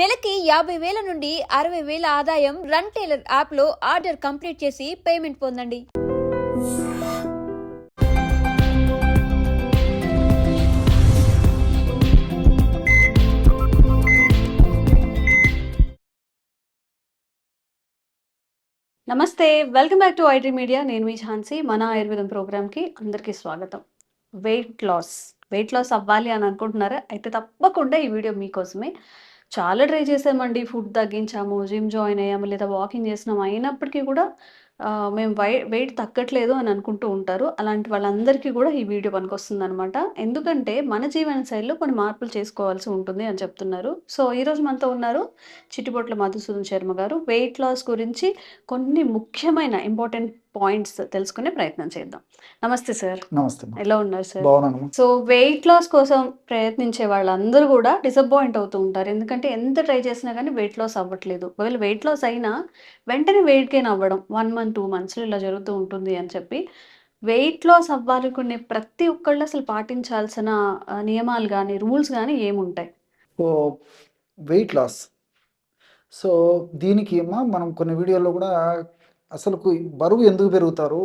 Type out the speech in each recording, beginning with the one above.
నెలకి యాభై వేల నుండి అరవై వేల ఆదాయం రన్ టైలర్ యాప్లో ఆర్డర్ కంప్లీట్ చేసి పేమెంట్ పొందండి. నమస్తే welcome back to IT media. నేను మీ ఝాన్సీ. మన ఆయుర్వేదం ప్రోగ్రామ్కి అందరికీ స్వాగతం. Weight loss. వెయిట్ లాస్ అవ్వాలి అని అనుకుంటున్నారా? అయితే తప్పకుండా ఈ వీడియో మీకోసమే. చాలా ట్రై చేసామండి. ఫుడ్ తగ్గించాము జిమ్ జాయిన్ అయ్యాము లేదా వాకింగ్ చేసినాము అయినప్పటికీ కూడా మేము వై వెయిట్ తగ్గట్లేదు అని అనుకుంటూ ఉంటారు. అలాంటి వాళ్ళందరికీ కూడా ఈ వీడియో పనికొస్తుంది అనమాట ఎందుకంటే మన జీవన శైలిలో కొన్ని మార్పులు చేసుకోవాల్సి ఉంటుంది అని చెప్తున్నారు. సో ఈరోజు మనతో ఉన్నారు చిట్టిబొట్ల మధుసూదన్ శర్మ గారు. వెయిట్ లాస్ గురించి కొన్ని ముఖ్యమైన ఇంపార్టెంట్ పాయింట్స్ తెలుసుకునే ప్రయత్నం చేద్దాం. నమస్తే సార్. నమస్తే. ఎలా ఉన్నారు సార్? సో వెయిట్ లాస్ కోసం ప్రయత్నించే వాళ్ళందరూ కూడా డిసప్పాయింట్ అవుతూ ఉంటారు. ఎందుకంటే ఎంత ట్రై చేసినా కానీ వెయిట్ లాస్ అవ్వట్లేదు. ఒకవేళ వెయిట్ లాస్ అయినా వెంటనే వెయిట్ గెయిన్ అవ్వడం వన్ మంత్ టూ మంత్స్లో ఇలా జరుగుతూ ఉంటుంది అని చెప్పి వెయిట్ లాస్ అవ్వాలనుకునే ప్రతి ఒక్కళ్ళు అసలు పాటించాల్సిన నియమాలు కానీ రూల్స్ కానీ ఏముంటాయి? ఓ వెయిట్ లాస్. సో దీనికి మనం కొన్ని వీడియోల్లో కూడా అసలు బరువు ఎందుకు పెరుగుతారు.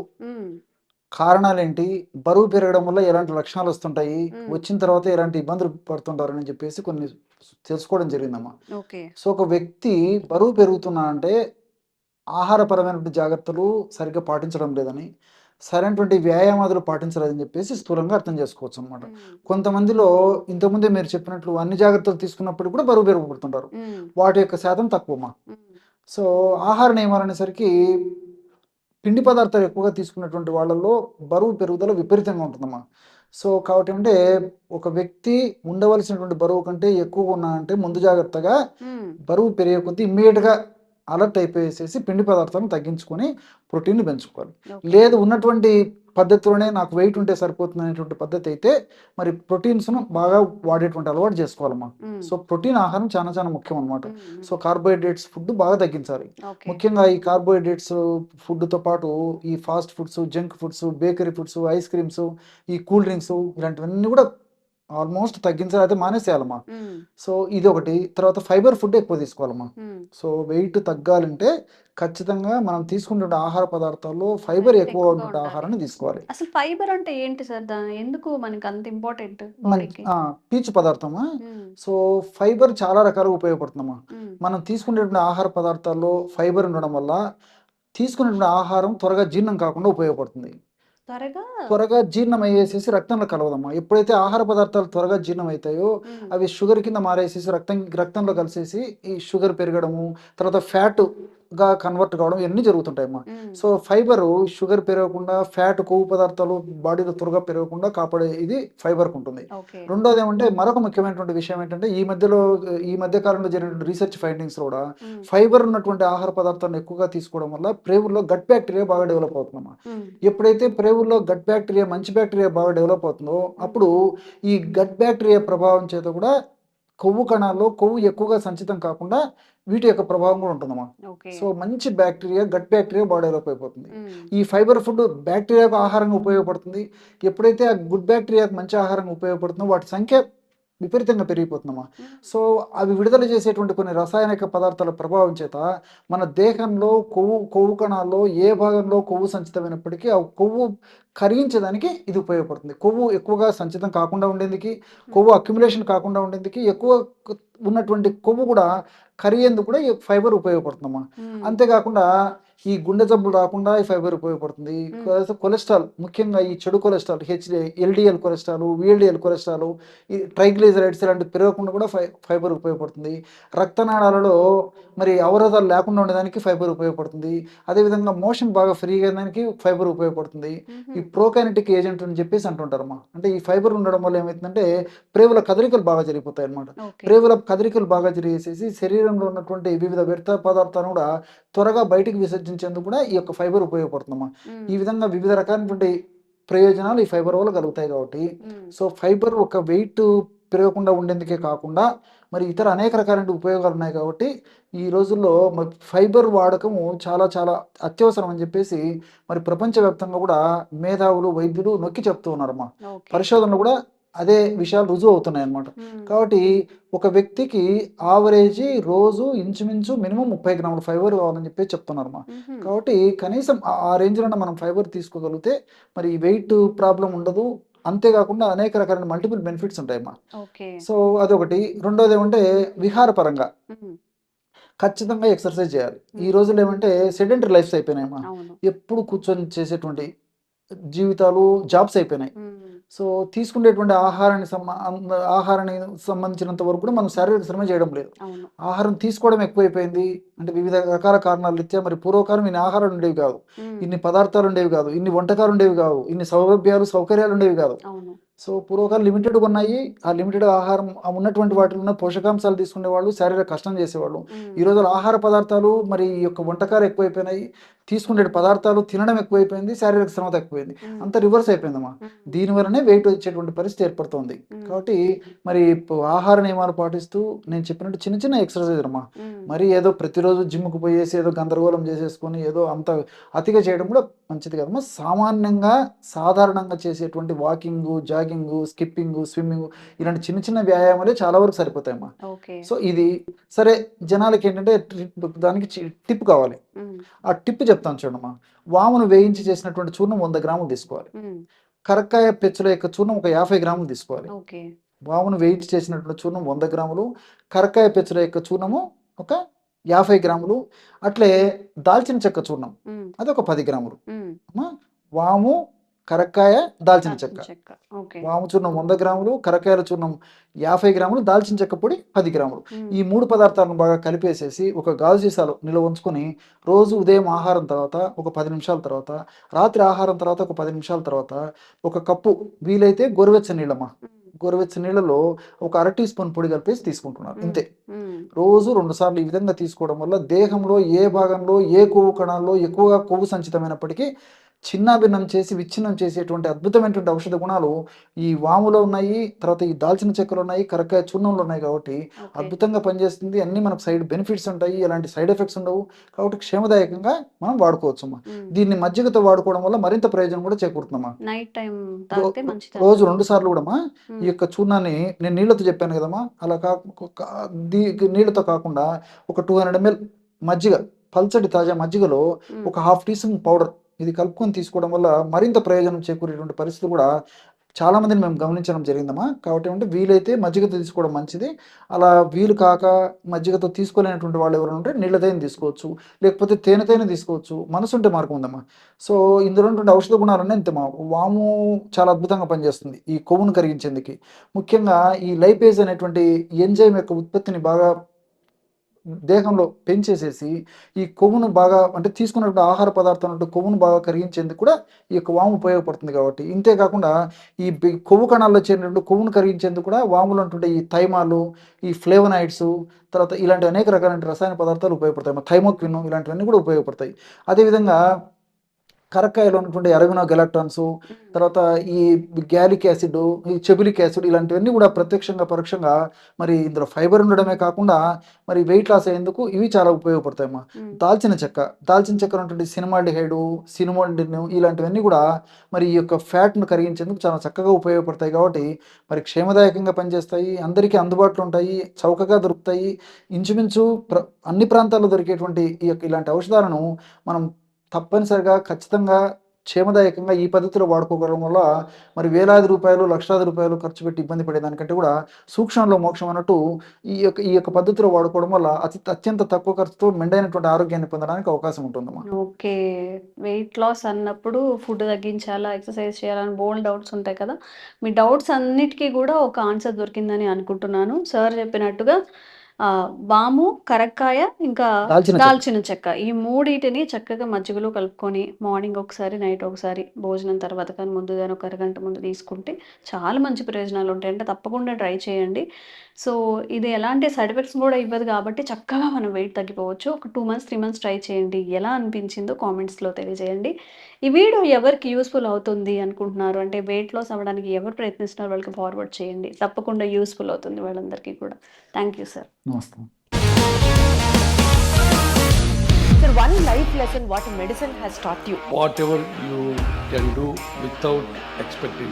కారణాలు ఏంటి బరువు పెరగడం వల్ల ఎలాంటి లక్షణాలు వస్తుంటాయి. వచ్చిన తర్వాత ఎలాంటి ఇబ్బందులు పడుతుంటారు అని చెప్పేసి కొన్ని తెలుసుకోవడం జరిగిందమ్మా సో ఒక వ్యక్తి బరువు పెరుగుతున్నా అంటే ఆహారపరమైనటువంటి జాగ్రత్తలు సరిగ్గా పాటించడం లేదని సరైనటువంటి వ్యాయామాదులు పాటించలేదని చెప్పేసి స్థూలంగా అర్థం చేసుకోవచ్చు అనమాట. కొంతమందిలో ఇంతకుముందే మీరు చెప్పినట్లు అన్ని జాగ్రత్తలు తీసుకున్నప్పుడు కూడా బరువు పెరుగుతుంటారు మ్మ్. వాటి యొక్క శాతం తక్కువమ్మా మ్మ్. సో ఆహార నియమాలు అనేసరికి పిండి పదార్థాలు ఎక్కువగా తీసుకున్నటువంటి వాళ్ళల్లో బరువు పెరుగుదల విపరీతంగా ఉంటుందమ్మా సో కాబట్టి అంటే ఒక వ్యక్తి ఉండవలసినటువంటి బరువు కంటే ఎక్కువగా ఉన్నా అంటే ముందు జాగ్రత్తగా. బరువు పెరిగే కొద్దీ ఇమ్మీడియట్గా అలర్ట్ అయిపోయేసేసి పిండి పదార్థాలను తగ్గించుకొని ప్రోటీన్ పెంచుకోవాలి. లేదు ఉన్నటువంటి పద్ధతిలోనే నాకు వెయిట్ ఉంటే సరిపోతుంది అనేటువంటి పద్ధతి అయితే మరి ప్రోటీన్స్ను బాగా వాడేటువంటి అలవాటు చేసుకోవాలమ్మా మ్మ్. సో ప్రోటీన్ ఆహారం చాలా చాలా ముఖ్యం అనమాట. సో కార్బోహైడ్రేట్స్ ఫుడ్ బాగా తగ్గించాలి. ముఖ్యంగా ఈ కార్బోహైడ్రేట్స్ ఫుడ్తో పాటు ఈ fast foods junk foods bakery foods ice creams ఈ కూల్ డ్రింక్స్ ఇలాంటివన్నీ కూడా ఆల్మోస్ట్ తగ్గించాలి అయితే మానేసేయాలమ్మా మ్మ్. సో ఇది ఒకటి తర్వాత ఫైబర్ ఫుడ్ ఎక్కువ తీసుకోవాలమ్మా మ్మ్. సో వెయిట్ తగ్గాలంటే ఖచ్చితంగా మనం తీసుకుంటున్న ఆహార పదార్థాల్లో ఫైబర్ ఎక్కువ ఉన్న. ఆహారాన్ని తీసుకోవాలి అసలు ఫైబర్ అంటే ఏంటి సార్ ఎందుకు మనకి అంత ఇంపార్టెంట్ పీచు పదార్థమా. సో ఫైబర్ చాలా రకాలుగా ఉపయోగపడుతుందమ్మా మ్మ్. మనం తీసుకునేటువంటి ఆహార పదార్థాల్లో ఫైబర్ ఉండడం వల్ల తీసుకునేటువంటి ఆహారం త్వరగా జీర్ణం కాకుండా ఉపయోగపడుతుంది త్వరగా త్వరగా జీర్ణం అయ్యేసేసి రక్తంలో కలవదమ్మా ఎప్పుడైతే ఆహార పదార్థాలు త్వరగా జీర్ణం అవుతాయో. అవి షుగర్ కింద మారేసేసి రక్తం రక్తంలో కలిసేసి ఈ షుగర్ పెరగడము తర్వాత ఫ్యాట్ గా కన్వర్ట్ కావడం ఇవన్నీ జరుగుతుంటాయి అమ్మా మ్మ్. సో ఫైబర్ షుగర్ పెరగకుండా ఫ్యాట్ కొవ్వు పదార్థాలు బాడీలో త్వరగా పెరగకుండా కాపాడే ఇది ఫైబర్ ఉంటుంది రెండోది ఏమంటే మరొక ముఖ్యమైనటువంటి విషయం ఏంటంటే ఈ మధ్యలో ఈ మధ్య కాలంలో జరిగిన రీసెర్చ్ ఫైండింగ్స్ కూడా. ఫైబర్ ఉన్నటువంటి ఆహార పదార్థాలను ఎక్కువగా తీసుకోవడం వల్ల ప్రేవుల్లో గట్ బ్యాక్టీరియా బాగా డెవలప్ అవుతుందన్నమాట మ్మ్. ఎప్పుడైతే ప్రేవుల్లో గట్ బ్యాక్టీరియా మంచి బ్యాక్టీరియా బాగా డెవలప్ అవుతుందో అప్పుడు ఈ గట్ బ్యాక్టీరియా ప్రభావం చేత కూడా కొవ్వు కణాల్లో కొవ్వు ఎక్కువగా సంచితం కాకుండా వీటి యొక్క ప్రభావం కూడా ఓకే. సో మంచి బ్యాక్టీరియా గట్ బ్యాక్టీరియా అయిపోతుంది మ్మ్. ఈ ఫైబర్ ఫుడ్ బ్యాక్టీరియాకు ఆహారంగా ఉపయోగపడుతుంది. ఎప్పుడైతే ఆ గుడ్ బ్యాక్టీరియాకు మంచి ఆహారంగా ఉపయోగపడుతుందో వాటి సంఖ్య విపరీతంగా పెరిగిపోతుందమ్మా. మ్మ్. సో అవి విడుదల చేసేటువంటి కొన్ని రసాయనిక పదార్థాల ప్రభావం చేత మన దేహంలో కొవ్వు కొవ్వు కణాల్లో ఏ భాగంలో కొవ్వు సంచితమైనప్పటికీ ఆ కొవ్వు కరిగించడానికి ఇది ఉపయోగపడుతుంది. కొవ్వు ఎక్కువగా సంచితం కాకుండా ఉండేందుకు కొవ్వు అక్యుములేషన్ కాకుండా ఉండేందుకు ఎక్కువ ఉన్నటువంటి కొవ్వు కూడా కరిగేందుకు కూడా ఈ ఫైబర్ ఉపయోగపడుతుందమ్మా. మ్మ్. అంతేకాకుండా ఈ గుండె జబ్బులు రాకుండా ఈ ఫైబర్ ఉపయోగపడుతుంది. కొలెస్ట్రాల్ ముఖ్యంగా ఈ చెడు cholesterol HD LDL cholesterol VLDL cholesterol ఈ ట్రైగ్లిజరైడ్స్ ఇలాంటివి పెరగకుండా కూడా ఫై ఫైబర్ ఉపయోగపడుతుంది. రక్తనాళాలలో మరి అవరోధాలు లేకుండా ఉండడానికి ఫైబర్ ఉపయోగపడుతుంది. అదేవిధంగా మోషన్ బాగా ఫ్రీగా అయ్యడానికి ఫైబర్ ఉపయోగపడుతుంది. ఈ. ప్రోకైనటిక్ ఏజెంట్ అని చెప్పేసి అంటుంటారమ్మా అంటే ఈ ఫైబర్ ఉండడం వల్ల ఏమవుతుందంటే ప్రేవుల కదలికలు బాగా జరిగిపోతాయి అన్నమాట ఓకే ప్రేవుల కదలికలు బాగా జరిగేసేసి శరీరంలో ఉన్నటువంటి వివిధ వ్యర్థ పదార్థాలను కూడా త్వరగా బయటికి విసర్జించేందుకు కూడా ఈ యొక్క ఫైబర్ ఉపయోగపడుతుందమ్మా మ్మ్. ఈ విధంగా వివిధ రకాలైనటువంటి ప్రయోజనాలు ఈ ఫైబర్ వల్ల కలుగుతాయి కాబట్టి. సో ఫైబర్ ఒక వెయిట్ పెరగకుండా ఉండేందుకే కాకుండా మరి ఇతర అనేక రకాలైన ఉపయోగాలు ఉన్నాయి కాబట్టి ఈ రోజుల్లో మరి ఫైబర్ వాడకము చాలా చాలా అత్యవసరం అని చెప్పేసి మరి ప్రపంచవ్యాప్తంగా కూడా మేధావులు వైద్యులు నొక్కి చెప్తూ ఉన్నారమ్మా పరిశోధనలు కూడా అదే విషయాలు రుజువు అవుతున్నాయి అన్నమాట మ్మ్. కాబట్టి ఒక వ్యక్తికి ఆవరేజీ రోజు ఇంచుమించు మినిమం ముప్పై గ్రాముల ఫైబర్ కావాలని చెప్పి చెప్తున్నారు మా మ్మ్. కాబట్టి కనీసం ఆ- ఆ రేంజ్లో మనం ఫైబర్ తీసుకోగలిగితే మరి వెయిట్ ప్రాబ్లం ఉండదు అంతేకాకుండా అనేక రకాలైన మల్టిపుల్ బెనిఫిట్స్ ఉంటాయమ్మా. సో అదొకటి. రెండోది ఏమంటే విహారపరంగా. ఖచ్చితంగా ఎక్సర్సైజ్ చేయాలి. ఈ రోజుల్లో ఏమంటే సెడెంటరీ లైఫ్స్ అయిపోయినాయమ్మా. ఎప్పుడు కూర్చొని చేసేటువంటి జీవితాలు జాబ్స్ అయిపోయినాయి. సో తీసుకునేటువంటి ఆహారాన్ని ఆహారానికి సంబంధించినంత వరకు కూడా మనం శారీరక శ్రమ చేయడం లేదు. ఆహారం తీసుకోవడం ఎక్కువైపోయింది. అంటే వివిధ రకాల కారణాలు రీత్యా మరి పూర్వకాలం ఇన్ని ఆహారాలు ఉండేవి కాదు. ఇన్ని పదార్థాలు ఉండేవి కాదు. ఇన్ని వంటకాలు ఉండేవి కావు. ఇన్ని సౌలభ్యాలు సౌకర్యాలు ఉండేవి కాదు. సో పూర్వకాలం లిమిటెడ్గా ఉన్నాయి ఆ లిమిటెడ్ ఆహారం ఉన్నటువంటి వాటిలో ఉన్న పోషకాంశాలు తీసుకునే వాళ్ళు శారీరక కష్టం చేసేవాళ్ళు. ఈ రోజుల్లో ఆహార పదార్థాలు మరి ఈ యొక్క వంటకాలు ఎక్కువైపోయినాయి. తీసుకునే పదార్థాలు తినడం ఎక్కువైపోయింది శారీరక శ్రమ తక్కువైంది. అంత రివర్స్ అయిపోయిందమ్మా మ్మ్. దీని వలనే వెయిట్ వచ్చేటువంటి పరిస్థితి ఏర్పడుతోంది. కాబట్టి మరి ఆహార నియమాలు పాటిస్తూ నేను చెప్పినట్టు చిన్న చిన్న ఎక్సర్సైజ్ అమ్మా మ్మ్. మరి ఏదో ప్రతిరోజు జిమ్కి పోయేసి ఏదో గందరగోళం చేసేసుకొని ఏదో అంత అతిగా చేయడం కూడా మంచిది కదమ్మా సామాన్యంగా సాధారణంగా చేసేటువంటి వాకింగ్ జాగింగ్ స్కిప్పింగ్ స్విమ్మింగ్ ఇలాంటి చిన్న చిన్న వ్యాయామాలే చాలా వరకు సరిపోతాయమ్మా సో ఇది సరే జనాలకి ఏంటంటే దానికి టిప్ కావాలి. ఆ టిప్ చెప్తాను చూడమ్మా. వామును వేయించి చేసినటువంటి చూర్ణం వంద గ్రాములు తీసుకోవాలి. కరక్కాయ పెచ్చుల యొక్క చూర్ణం ఒక యాభై గ్రాములు తీసుకోవాలి. వామును వేయించి చేసినటువంటి చూర్ణం వంద గ్రాములు కరక్కాయ పెచ్చుల యొక్క చూర్ణము ఒక యాభై గ్రాములు అట్లే దాల్చిన చెక్క చూర్ణం. అది ఒక పది గ్రాములు. వాము కరక్కాయ దాల్చిన చెక్క. వాము చూర్ణం వంద గ్రాములు కరక్కాయల చూర్ణం యాభై గ్రాములు దాల్చిన చెక్క పొడి పది గ్రాములు. ఈ మూడు పదార్థాలను బాగా కలిపేసేసి ఒక గాజు సీసాలో నిల్వ ఉంచుకొని రోజు ఉదయం ఆహారం తర్వాత ఒక పది నిమిషాల తర్వాత రాత్రి ఆహారం తర్వాత ఒక పది నిమిషాల తర్వాత ఒక కప్పు వీలైతే గోరువెచ్చని నీళ్ళమ్మా. మ్మ్. గోరువెచ్చని నీళ్ళలో ఒక అర టీ స్పూన్ పొడి కలిపేసి తీసుకుంటున్నారు. ఇంతే. మ్మ్. రోజు రెండు సార్లు ఈ విధంగా తీసుకోవడం వల్ల దేహంలో ఏ భాగంలో ఏ కొవ్వు కణాల్లో ఎక్కువగా కొవ్వు సంచితమైనప్పటికీ చిన్నాభిన్నం చేసి విచ్ఛిన్నం చేసేటువంటి అద్భుతమైనటువంటి ఔషధ గుణాలు ఈ వాములో ఉన్నాయి తర్వాత ఈ దాల్చిన చెక్కలు ఉన్నాయి కరక్కాయ చూర్ణంలో ఉన్నాయి కాబట్టి. అద్భుతంగా పనిచేస్తుంది అన్ని మనకు సైడ్ బెనిఫిట్స్ ఉంటాయి ఎలాంటి సైడ్ ఎఫెక్ట్స్ ఉండవు కాబట్టి క్షేమదాయకంగా మనం వాడుకోవచ్చు అమ్మా మ్మ్. దీన్ని మజ్జిగతో వాడుకోవడం వల్ల మరింత ప్రయోజనం కూడా చేకూరుతుందమ్మా రోజు రెండు సార్లు కూడా. ఈ యొక్క చూర్ణాన్ని నేను నీళ్ళతో చెప్పాను కదమ్మా అలా కా కా- దీ- నీళ్ళతో కాకుండా ఒక టూ హండ్రెడ్ ఎంఎల్ మజ్జిగ పల్చటి తాజా మజ్జిగలో. ఒక హాఫ్ టీ స్పూన్ పౌడర్ ఇది కలుపుకొని తీసుకోవడం వల్ల మరింత ప్రయోజనం చేకూరేటువంటి పరిస్థితి కూడా చాలా మందిని మేము గమనించడం జరిగిందమ్మా. కాబట్టి ఏమంటే వీలైతే మజ్జిగతో తీసుకోవడం మంచిది. అలా వీలు కాక మజ్జిగతో తీసుకోలేనటువంటి వాళ్ళు ఎవరైనా ఉంటే నీళ్ళతోనే తీసుకోవచ్చు. లేకపోతే తేనెతోనే తీసుకోవచ్చు. మనసు ఉంటే మార్గం ఉందమ్మా. సో ఇందులో ఉన్నటువంటి ఔషధ గుణాలన్నీ అంతే వాము చాలా అద్భుతంగా పనిచేస్తుంది ఈ కొవ్వును కరిగించేందుకు. ముఖ్యంగా ఈ లైపేజ్ అనేటువంటి ఎంజైమ్ యొక్క ఉత్పత్తిని బాగా దేహంలో పెంచేసేసి ఈ కొవ్వును బాగా అంటే తీసుకున్నటువంటి ఆహార పదార్థం కొవ్వును బాగా కరిగించేందుకు కూడా ఈ యొక్క వాము ఉపయోగపడుతుంది కాబట్టి. ఇంతే కాకుండా ఈ కొవ్వు కణాల్లో చేరినటువంటి కొవ్వును కరిగించేందుకు కూడా వాములు అంటుండే ఈ థైమాలు ఈ ఫ్లేవనాయిడ్స్ తర్వాత ఇలాంటి అనేక రకాలైన రసాయన పదార్థాలు ఉపయోగపడతాయి. థైమోక్విన్ ఇలాంటివన్నీ కూడా ఉపయోగపడతాయి. అదేవిధంగా కరక్కాయలో ఉన్నటువంటి ఎరగనో గెలాక్టాన్స్ తర్వాత ఈ గ్యాలిక్ యాసిడ్ ఈ చెబులిక్ యాసిడ్ ఇలాంటివన్నీ కూడా ప్రత్యక్షంగా పరోక్షంగా మరి ఇందులో ఫైబర్ ఉండడమే కాకుండా మరి వెయిట్ లాస్ అయ్యేందుకు ఇవి చాలా ఉపయోగపడతాయి అమ్మా మ్మ్. దాల్చిన చెక్క దాల్చిన చెక్క ఉన్నటువంటి సినిమాల్డిహైడ్ సినిమాల్డిన్ ఇలాంటివన్నీ కూడా మరి ఈ యొక్క ఫ్యాట్ను కరిగించేందుకు చాలా చక్కగా ఉపయోగపడతాయి కాబట్టి మరి క్షేమదాయకంగా పనిచేస్తాయి అందరికీ అందుబాటులో ఉంటాయి చౌకగా దొరుకుతాయి ఇంచుమించు ప్ర అన్ని ప్రాంతాల్లో దొరికేటువంటి ఈ యొక్క ఇలాంటి ఔషధాలను మనం తప్పనిసరిగా ఖచ్చితంగా క్షేమదాయకంగా ఈ పద్ధతిలో వాడుకోవడం వల్ల మరి వేలాది రూపాయలు లక్షలాది రూపాయలు ఖర్చు పెట్టి ఇబ్బంది పడేదానికంటే కూడా సూక్ష్మంలో మోక్షం అన్నట్టు ఈ యొక్క ఈ యొక్క పద్ధతిలో వాడుకోవడం వల్ల అతి అత్యంత తక్కువ ఖర్చుతో మెండైనటువంటి ఆరోగ్యాన్ని పొందడానికి అవకాశం ఉంటుందమ్మా. ఓకే. వెయిట్ లాస్ అన్నప్పుడు ఫుడ్ తగ్గించాలా ఎక్సర్సైజ్ చేయాలని బోల్డ్ డౌట్స్ ఉంటాయి కదా. మీ డౌట్స్ అన్నిటికీ కూడా ఒక ఆన్సర్ దొరికిందని అనుకుంటున్నాను. సార్ చెప్పినట్టుగా వాము కరక్కాయ ఇంకా దాల్చిన చెక్క. ఈ మూడింటిని చక్కగా మజ్జిగలో కలుపుకొని మార్నింగ్ ఒకసారి నైట్ ఒకసారి భోజనం తర్వాత కానీ ముందు కానీ ఒక అరగంట ముందు తీసుకుంటే చాలా మంచి ప్రయోజనాలు ఉంటాయి. అంటే తప్పకుండా ట్రై చేయండి. సో ఇది ఎలాంటి సైడ్ ఎఫెక్ట్స్ కూడా ఇవ్వదు కాబట్టి చక్కగా మనం వెయిట్ తగ్గిపోవచ్చు. ఒక two months three months try చేయండి. ఎలా అనిపించిందో కామెంట్స్లో తెలియజేయండి. ఈ వీడియో ఎవరికి యూస్ఫుల్ అవుతుంది అనుకుంటున్నారు? అంటే వెయిట్ లాస్ అవ్వడానికి ఎవరు ప్రయత్నిస్తున్నారో వాళ్ళకి ఫార్వర్డ్ చేయండి. తప్పకుండా యూస్ఫుల్ అవుతుంది వాళ్ళందరికీ కూడా. థ్యాంక్ యూ సార్ నమస్తే. Sir, one life lesson what medicine has taught you. whatever you can do without expecting.